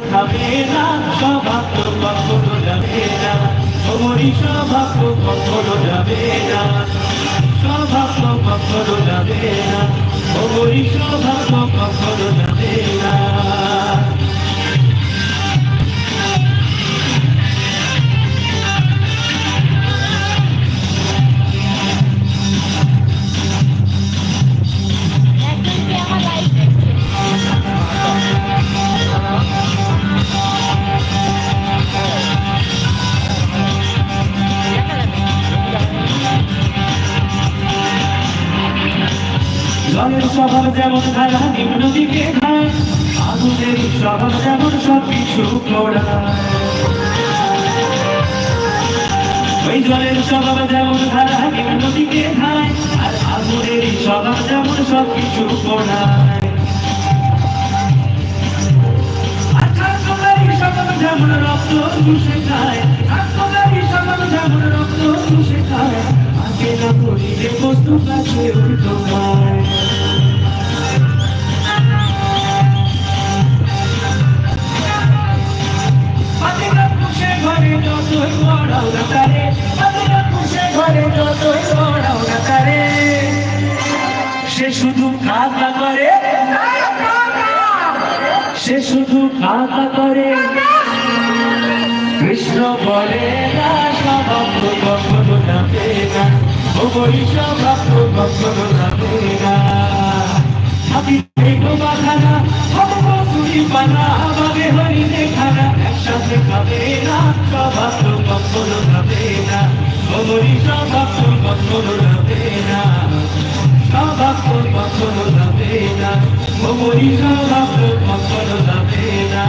খাবে না স্বভাব তো কখনো যাবে না ওমরি স্বভাব তো কখনো যাবে না যাবে না জলের স্বভাব যেমন ধারা নিম্ন দিকে খায় আগুনের স্বভাব যেমন সব কিছু ওই জলের স্বভাব যেমন ধারা নিম্ন দিকে খায় আর আগুনের স্বভাব যেমন সব কিছু যেমন রক্ত চুষে খায় রক্ত চুষে খায়, আগে না করিলে বস্তু কাছে উল্টো খায় যতই বড়াও না তারে পাতিলা পুষে ঘরে যতই বড়াও না তারে। সে শুধু খাতা করে। সে শুধু খাতা করে। কৃষ্ণ বলে না, স্বভাব কখনো যাবে না। ও যাবে না। ঠিকানা হবে হরিণে খানা একসাথে খাবে না সবার তো কখনো খাবে না ওমরি সবার তো কখনো খাবে না সবার কখনো খাবে না ওমরি সবার কখনো খাবে না